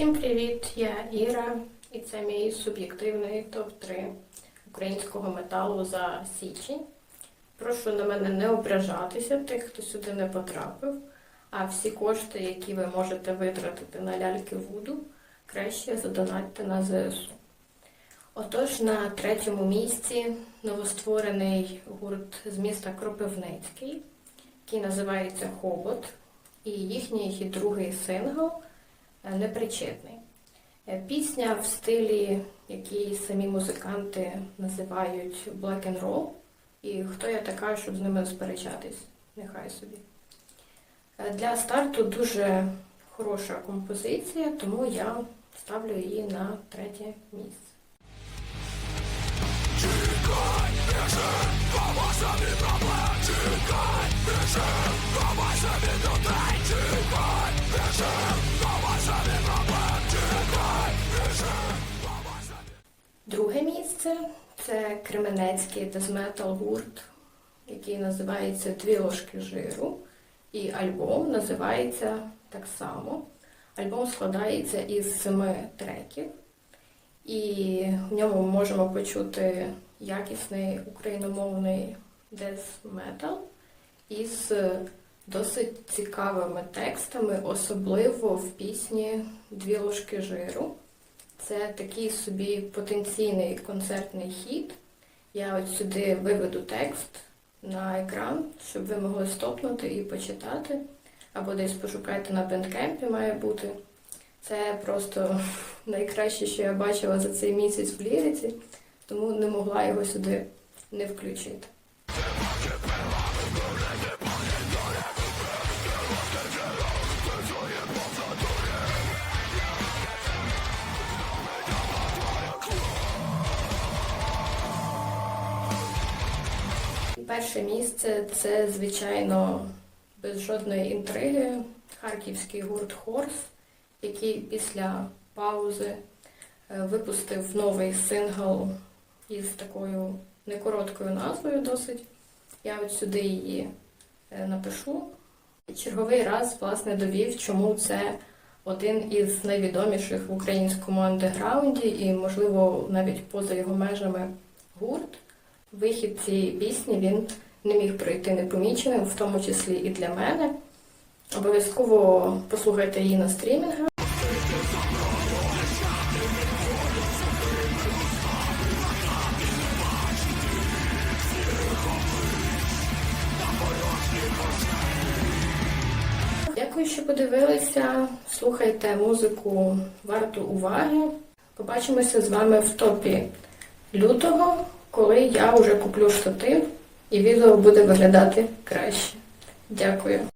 Всім привіт! Я Іра, і це мій суб'єктивний топ-3 українського металу за січень. Прошу на мене не ображатися, тих, хто сюди не потрапив. А всі кошти, які ви можете витратити на ляльки Вуду, краще задонатьте на ЗСУ. Отож, на третьому місці новостворений гурт з міста Кропивницький, який називається Хобот, і їхній другий сингл Непричетний. Е, Пісня в стилі, який самі музиканти називають black and roll. І хто я така, щоб з ними сперечатись? Нехай собі. Е, Для старту дуже хороша композиція, тому я ставлю її на третє місце. Друге місце це Кременецький дезметал гурт, який називається Дві ложки жиру. І альбом називається так само. Альбом складається із семи треків, і в ньому ми можемо почути якісний україномовний дез-метал із досить цікавими текстами, особливо в пісні Дві ложки жиру. Це такий собі потенційний концертний хід. Я от сюди виведу текст на екран, щоб ви могли стопнути і почитати. Або десь пошукайте на бендкемпі має бути. Це просто найкраще, що я бачила за цей місяць в ліриці, тому не могла його сюди не включити. Перше місце це, звичайно, без жодної інтриги, харківський гурт Хорс, який після паузи е, випустив новий сингл із такою некороткою назвою досить. Я от сюди її е, напишу. Черговий раз, власне, довів, чому це один із найвідоміших в українському андеграунді і, можливо, навіть поза його межами гурт. Вихід цієї пісні він не міг пройти непоміченим, в тому числі і для мене. Обов'язково послухайте її на стрімінгах. Дякую, що подивилися. Слухайте музику варту уваги. Побачимося з вами в топі лютого, коли я вже куплю штатив і відео буде виглядати краще. Дякую.